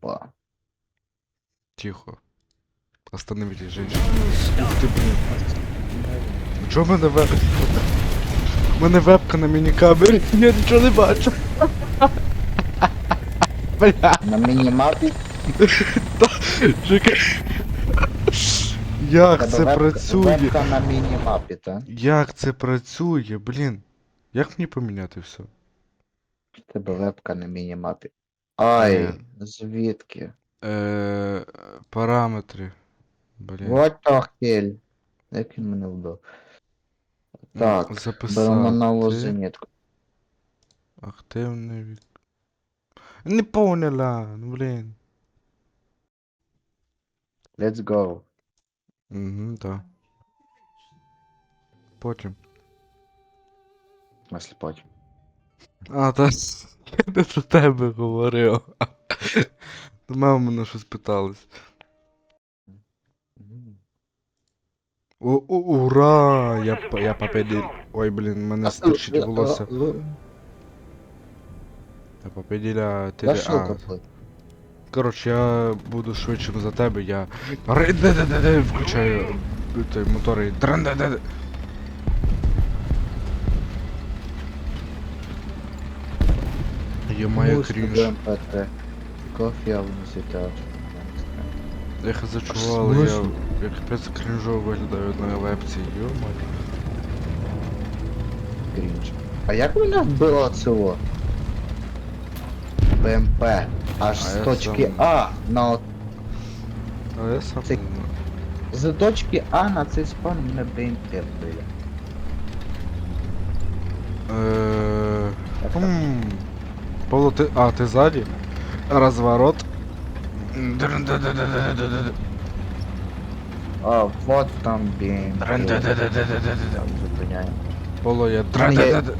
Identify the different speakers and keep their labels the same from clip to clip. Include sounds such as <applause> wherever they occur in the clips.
Speaker 1: Опа.
Speaker 2: Тихо. Остановитесь, женщина. Ух ты, блин. Чого в мене вебка? У мене вебка на міні-камері, <laughs> я нічого не бачу. <laughs> Бля,
Speaker 1: На мінімапі <laughs>
Speaker 2: чекай. Як це працює?
Speaker 1: Вебка на мінімапі, так?
Speaker 2: Як це працює, блін? Як мені поміняти все?
Speaker 1: Тебе вебка на мінімапі. Ай,
Speaker 2: Ні.
Speaker 1: звідки?
Speaker 2: Е, параметри. Блін.
Speaker 1: What the hell? Як він мене вбив? Так, беремо нову
Speaker 2: Записати.
Speaker 1: зенітку.
Speaker 2: Активний вік. Не поняла, ну блін.
Speaker 1: Let's go.
Speaker 2: Угу, так. Потім.
Speaker 1: В смысле потім.
Speaker 2: А, та Я не до тебе говорив. До мами мене щось питались. О, о, ура! Я, п- я победил. Ой, блін, мене стирчить волосся. Я победила тебе. А, коротше, я буду швидшим за тебе, я. Ри-де-де-де-де, Включаю е, той мотор і. дран-де-де-де. Я маю крінж.
Speaker 1: Кофе я внизу.
Speaker 2: Я їх зачував, я я капець крінжово виглядаю на вебці, йома.
Speaker 1: Крінж. А як мене вбило цього? БМП. Аж
Speaker 2: А
Speaker 1: з точки
Speaker 2: сам-
Speaker 1: А на от-
Speaker 2: А я сам
Speaker 1: Це- з точки А на цей спан мене БМП вбили.
Speaker 2: Е,
Speaker 1: Як так?
Speaker 2: Хм. Поло, ты... А, ты сзади? Разворот. Дрын-да-да-да-да-да-да-да.
Speaker 1: А, вот там БМП.
Speaker 2: Дрын-да-да-да-да-да-да.
Speaker 1: Там зупиняємо.
Speaker 2: Поло, я
Speaker 1: я-
Speaker 2: дрын-да-да-да.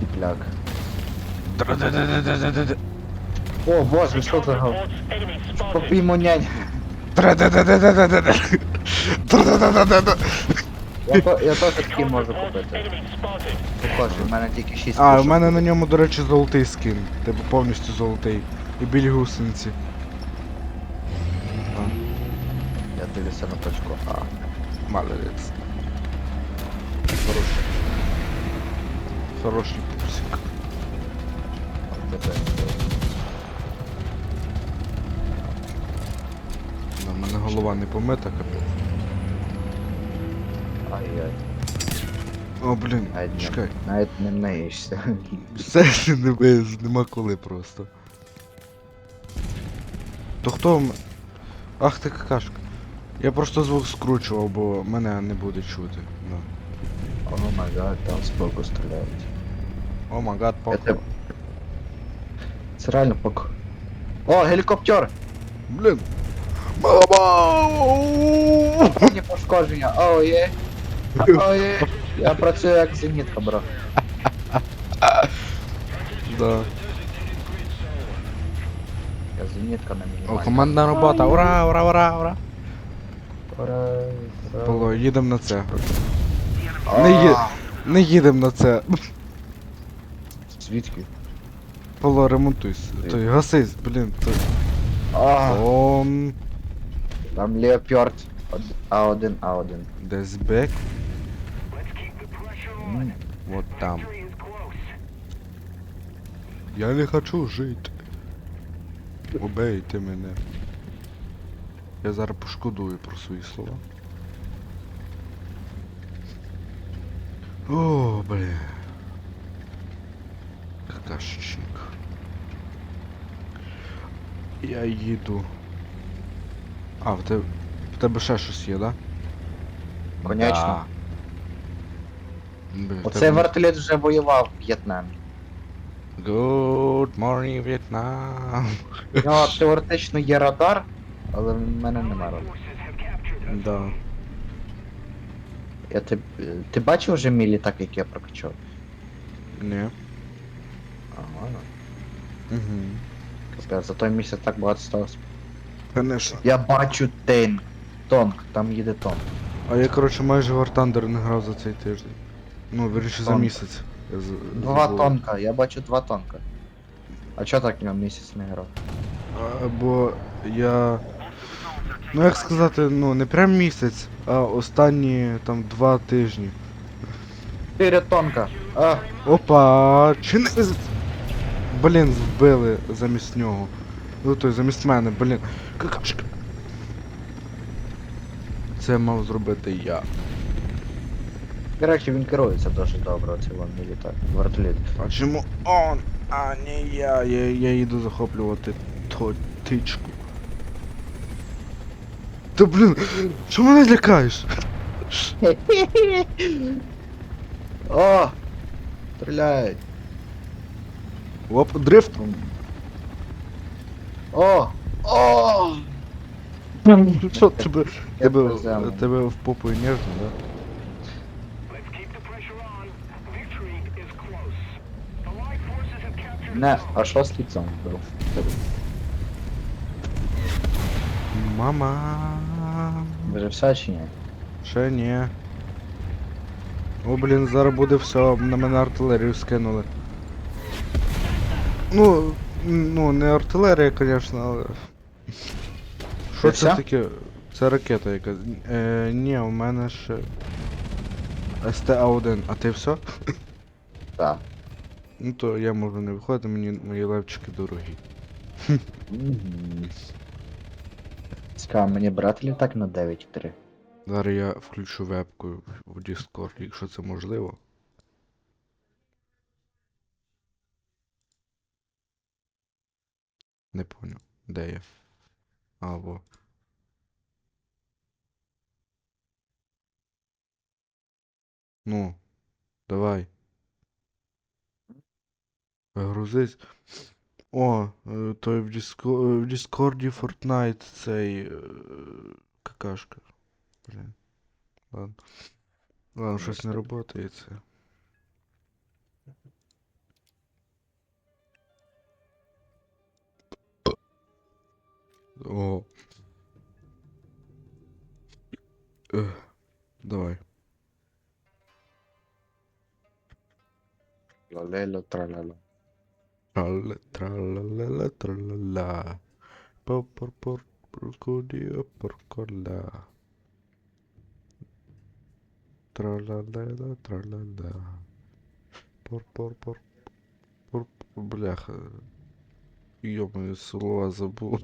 Speaker 1: Тіпляк.
Speaker 2: Дрын-да-да-да-да-да-да.
Speaker 1: О, боже, що це? Попіймонянь.
Speaker 2: Дрын-да-да-да-да-да-да. Дрын-да-да-да-да-да.
Speaker 1: Я, то- я теж такий можу купити. Похоже, в мене тільки 6
Speaker 2: А, у мене на ньому, до речі, золотий скін. Типу повністю золотий. І білі гусениці.
Speaker 1: Я дивлюся на точку А.
Speaker 2: молодець. Хороший. Хороший пупсик.
Speaker 1: От тебе.
Speaker 2: Да, в мене голова не помита, капець.
Speaker 1: Ай-яй.
Speaker 2: О, блін,
Speaker 1: Навіть не-
Speaker 2: чекай.
Speaker 1: Навіть не миєшся.
Speaker 2: Все <laughs> не без, нема коли просто. То хто м... Ах ти какашка. Я просто звук скручував, бо мене не буде чути. Ну.
Speaker 1: О май гад, там споку стріляють.
Speaker 2: О май гад, пок.
Speaker 1: Це реально пок. О, гелікоптер!
Speaker 2: Блін. Мама!
Speaker 1: Мені пошкодження, о є. Я працюю як зенітка, бро.
Speaker 2: Да.
Speaker 1: Я зенітка на
Speaker 2: О,
Speaker 1: мінімальній.
Speaker 2: командна робота. Ура, ура, ура, ура.
Speaker 1: Ура, ура.
Speaker 2: Поло, їдемо на це. Не є- Не їдемо на це.
Speaker 1: Звідки?
Speaker 2: Поло, ремонтуйся. Той, гасись, блін. Той.
Speaker 1: А,
Speaker 2: Он...
Speaker 1: там Леопард. А1, А1.
Speaker 2: Десь бек. Вот там. Я не хочу жити. Убейте мене. Я зараз пошкодую про свої слова. О, бля. Какашечник. Я їду. А, в тебе, в тебе ще щось є, да?
Speaker 1: Конечно.
Speaker 2: Да. Бля, в
Speaker 1: Оцей
Speaker 2: тебе-
Speaker 1: вертоліт вже воював в В'єтнамі.
Speaker 2: Good morning, Vietnam.
Speaker 1: У нього теоретично є радар, але в мене нема радару.
Speaker 2: Да.
Speaker 1: Я ти, ти бачив вже мій літак, який я прокачав?
Speaker 2: Не.
Speaker 1: Ага.
Speaker 2: Угу.
Speaker 1: Капець, за той місяць так багато сталося.
Speaker 2: Конечно.
Speaker 1: Я бачу тейн. Тонк, там їде тонк.
Speaker 2: А я, коротше, майже War Thunder не грав за цей тиждень. Ну, вірніше за місяць. Я з-
Speaker 1: Два
Speaker 2: забув.
Speaker 1: тонка, я бачу два тонка. А чо так я місяць не грав?
Speaker 2: А, Бо я. Ну як сказати, ну не прям місяць, а останні там два тижні.
Speaker 1: Чотири тонка. А,
Speaker 2: Опа! Чи не з- Блін, вбили замість нього. Ну той замість мене, блін. Какашка. Це мав зробити я.
Speaker 1: до речі, він керується дуже добре, оцей вон літак. Вертоліт.
Speaker 2: А чому он? А не я. Я, я їду захоплювати то тичку. Та блін, що мене лякаєш?
Speaker 1: О! Стріляють.
Speaker 2: Оп, дрифт.
Speaker 1: О! О!
Speaker 2: Що тебе,
Speaker 1: Я
Speaker 2: тебе,
Speaker 1: приземлю.
Speaker 2: тебе в попу і нежно, да?
Speaker 1: Не, а що з ліцом був?
Speaker 2: Мама.
Speaker 1: Вже все чи ні?
Speaker 2: Ще ні. О, блін, зараз буде все, на мене артилерію скинули. Ну, ну, не артилерія, звісно, але. Що
Speaker 1: Це
Speaker 2: це таке? Це ракета якась. Е, ні, у мене ще. СТА-1, а ти все?
Speaker 1: Так.
Speaker 2: Ну то я можу не виходити, мені мої левчики дорогі.
Speaker 1: Цікаво, мені брати літак на 9.3.
Speaker 2: Зараз я включу вебку в- Discord, якщо це можливо. Не понял, де я? Або. Ну, давай. Грузись. О, е, той в Діско... в Діскорді Fortnite цей е, какашка. Блін. Ладно. Ладно, щось не работає це. О. Давай.
Speaker 1: Лалело, тралало.
Speaker 2: Трале, тралалела, тралала. Пор-пор-пор, поркодіо, поркола. Тралалела, тралала. Пор-пор-пор, пор, бляха. Ёбаные слова забыл.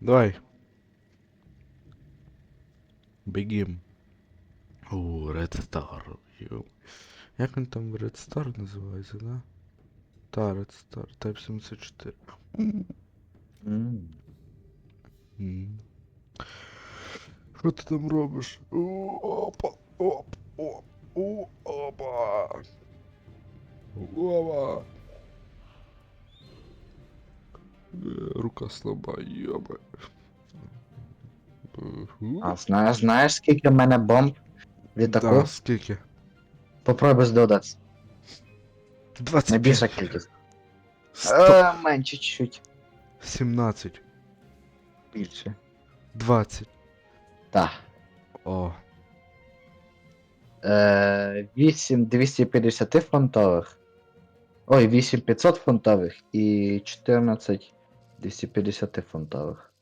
Speaker 2: Давай. Бегим. О, Red Star. Йо. Як він там Red Star називається, да? Та, Red Star, Type 74.
Speaker 1: М.
Speaker 2: М. Що ти там робиш? Опа, оп, оп, о, опа. Опа. Е, Рука слаба, йоба.
Speaker 1: А знаєш, знаєш, скільки в мене бомб в літаку?
Speaker 2: Так, скільки?
Speaker 1: Попробуй здогадатися.
Speaker 2: 25.
Speaker 1: Найбільша кількість.
Speaker 2: 100,
Speaker 1: Е, менше чуть-чуть.
Speaker 2: 17,
Speaker 1: Більше.
Speaker 2: 20.
Speaker 1: Так.
Speaker 2: О,
Speaker 1: Е, 8 250 фунтових. Ой, 8 500 фунтових і 14 250 фунтових.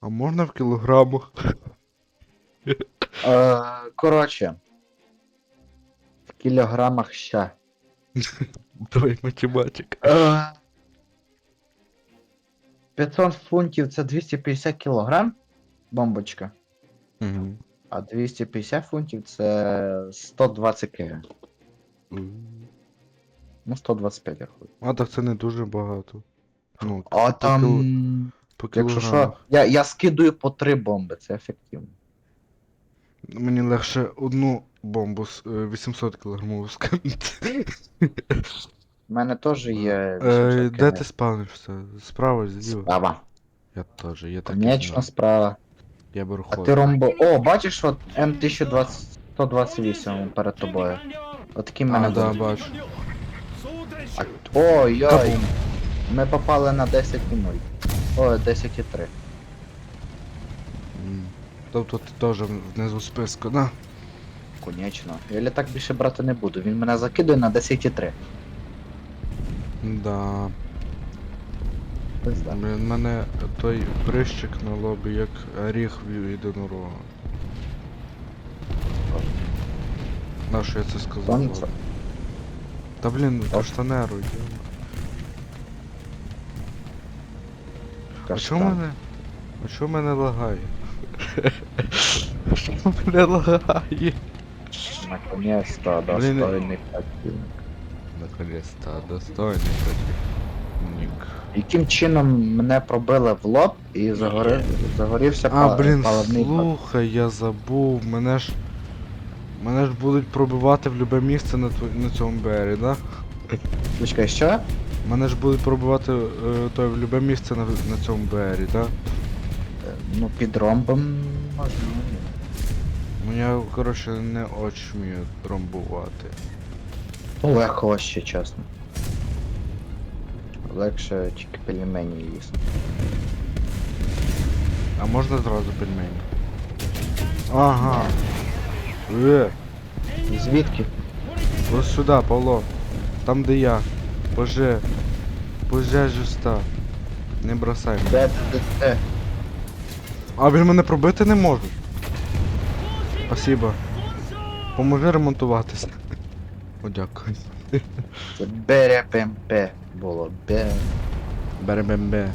Speaker 2: а можна в кілограмах?
Speaker 1: Е, коротше. В кілограмах ще. <laughs>
Speaker 2: Давай математика.
Speaker 1: Е, 500 фунтів це 250 кілограм. Бомбочка.
Speaker 2: Угу.
Speaker 1: А 250 фунтів це 120 кг. Ну, 125 рахую.
Speaker 2: А так це не дуже багато. Ну,
Speaker 1: А там.
Speaker 2: по
Speaker 1: Якщо що, я, я скидую по 3 бомби, це ефективно.
Speaker 2: Мені легше одну бомбу з е, 800 кілограмову скинути.
Speaker 1: У мене теж є.
Speaker 2: Е, Де ти спавнишся? Справа, зліва?
Speaker 1: Справа.
Speaker 2: Я теж, я так
Speaker 1: Конечно, справа.
Speaker 2: Я беру
Speaker 1: А
Speaker 2: ход.
Speaker 1: ти ромбо. О, бачиш, от М1128 перед тобою. Отакий в мене
Speaker 2: А, да,
Speaker 1: був.
Speaker 2: бачу.
Speaker 1: А, Ой-ой,
Speaker 2: Кабум.
Speaker 1: ми попали на 10,0. Ой, 10,3.
Speaker 2: М. Тобто ти теж внизу списку, да?
Speaker 1: Конечно. Я літак більше брати не буду. Він мене закидує на 10,3.
Speaker 2: Да.
Speaker 1: Пизда.
Speaker 2: Блін, мене той прищик на лобі як ріг в єдинорога. На що я це сказав?
Speaker 1: Сонце.
Speaker 2: Та блін, каштанеру, йо. А
Speaker 1: Каштан.
Speaker 2: чому мене? А чому мене лагає? <laughs> Чому мене лагає?
Speaker 1: Наконец-то
Speaker 2: Блін.
Speaker 1: достойний противник.
Speaker 2: Наконец-то, достойний такий. Нік.
Speaker 1: Яким чином мене пробили в лоб і загорив, загорівся
Speaker 2: А,
Speaker 1: пал-
Speaker 2: блін,
Speaker 1: паливний бак?
Speaker 2: слухай, я забув. Мене ж. Мене ж будуть пробивати в любе місце на, тво- на цьому бері, да?
Speaker 1: Чекай, що?
Speaker 2: Мене ж будуть пробивати е, той в любе місце на, на цьому бері, да?
Speaker 1: Е, Ну, під ромбом можна.
Speaker 2: Ну я, коротше, не очень вмію тромбувати.
Speaker 1: Легко ще, чесно. Легше тільки пельмені їсти.
Speaker 2: А можна зразу пельмені? Ага. Е,
Speaker 1: Звідки?
Speaker 2: ось сюди, Павло. Там де я. Боже. Боже жуста. Не бросай мене.
Speaker 1: Де, де, де?
Speaker 2: А він мене пробити не може. Спасибо. Поможи ремонтуватися. О, дякую.
Speaker 1: Це бере ПМП було. Бе.
Speaker 2: Беребембе.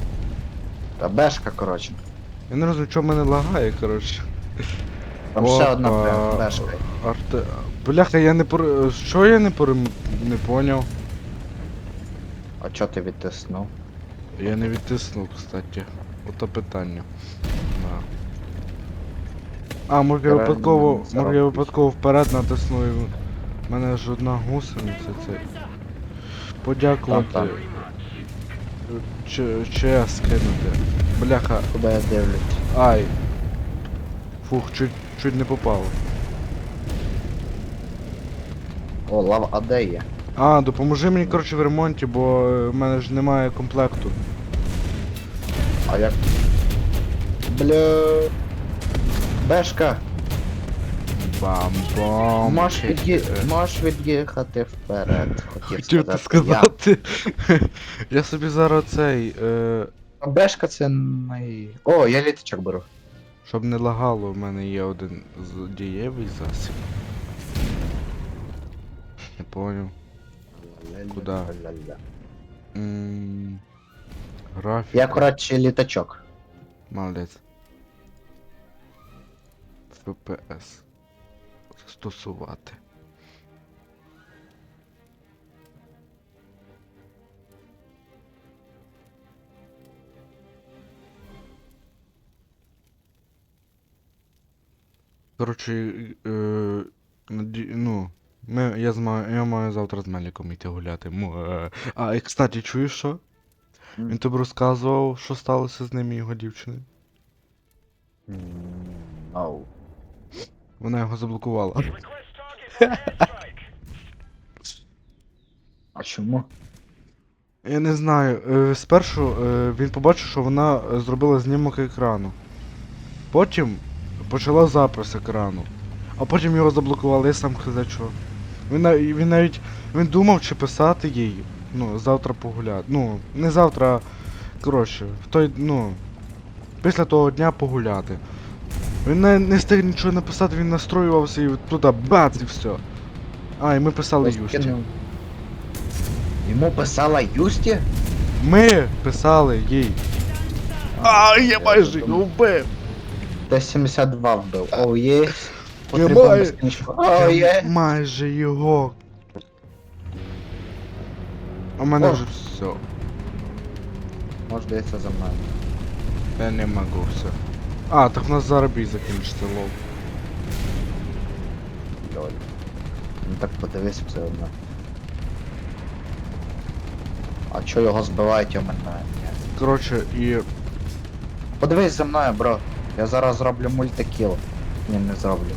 Speaker 1: Та бешка, коротше.
Speaker 2: Я не розумію, чого мене лагає, коротше.
Speaker 1: Там ще одна бе- бешка.
Speaker 2: Арте... Бляха, я не пор... Що я не пор... не поняв?
Speaker 1: А чо ти відтиснув?
Speaker 2: Я не відтиснув, кстати. Ото питання. А, може я випадково. Може я випадково вперед натиснув і в мене ж одна гусениця це. Подякувати.
Speaker 1: Там,
Speaker 2: Ч, ЧС кинути. Бляха,
Speaker 1: Куди я дивлюсь?
Speaker 2: ай. Фух, чуть, чуть не попало.
Speaker 1: О, лава, а де є?
Speaker 2: А, допоможи мені, коротше, в ремонті, бо е, в мене ж немає комплекту.
Speaker 1: А як? Бля. Бешка,
Speaker 2: Бам-бам.
Speaker 1: можеш, від'ї... Можеш від'їхати вперед. Хотів,
Speaker 2: Хотів ти сказати. <laughs> Я собі зараз цей. Е,
Speaker 1: А бешка це най... О, я літачок беру.
Speaker 2: щоб не лагало, в мене є один з- дієвий засіб. Не поняв. Куда? Графік.
Speaker 1: Я, коротше, літачок.
Speaker 2: Молодець. ФПС. Застосувати. Коротше, е, ну, ми, я, з, ма- я маю завтра з Меліком йти гуляти. Му, е. А, і, кстати, чуєш що? Він тобі розказував, що сталося з ним і його дівчиною. Вона його заблокувала.
Speaker 1: А чому?
Speaker 2: Я не знаю. Е, спершу е, він побачив, що вона зробила знімок екрану. Потім почала запис екрану. А потім його заблокували, я сам хз чого. Він, нав- він навіть він думав, чи писати їй. Ну, завтра погуляти. Ну, не завтра, а коротше, в той, ну. Після того дня погуляти. Він не, не встиг нічого написати, він настроювався і туди бац і все. А, і ми писали
Speaker 1: Ось
Speaker 2: Юсті.
Speaker 1: Йому писала Юсті?
Speaker 2: Ми писали їй. А, я майже його вбив.
Speaker 1: Т-72 вбив. Оу є.
Speaker 2: Я
Speaker 1: безкінечно. Оу є.
Speaker 2: Майже його. А в мене
Speaker 1: О.
Speaker 2: вже все.
Speaker 1: Може дається за мною.
Speaker 2: Я не можу все. А, так в нас зараз бій закінчиться, лол.
Speaker 1: Льоль. Ну так подивись все одно. А чо його збивають, я мене?
Speaker 2: Коротше, і.
Speaker 1: Подивись за мною, бро. Я зараз зроблю мультикіл. Ні, не зроблю.